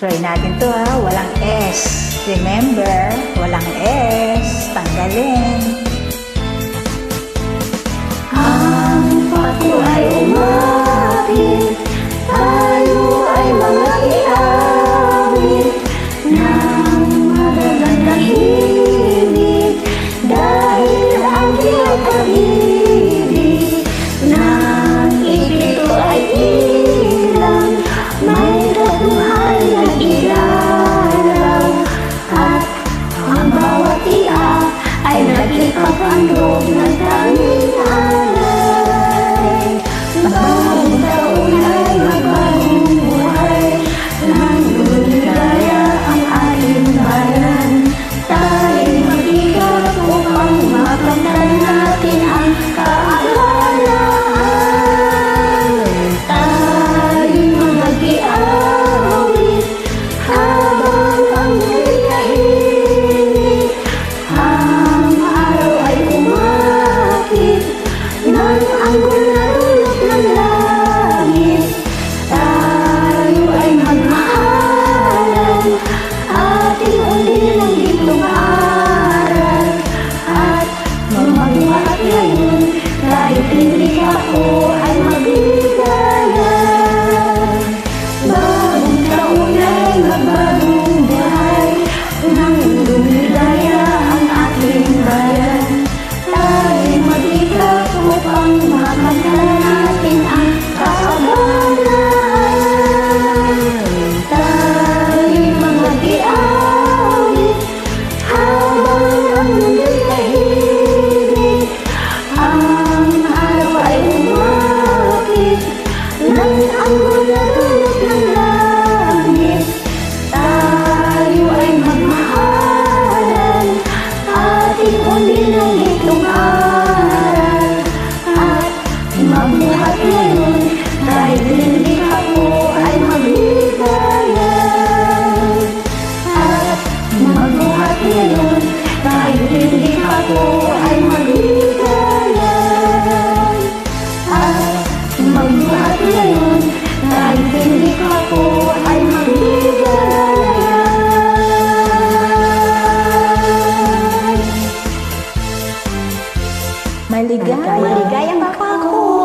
Try natin to ha. Walang S. Remember, walang S. Tanggalin. Bye. ay magmahalan Ating umilang itong aral At mabuhat ngayon Dahil hindi ako ay magbibigay At mabuhat ngayon Dahil hindi ako ay magbibigay At mabuhat ngayon Dahil hindi Maligayang, Maligayang baka ko.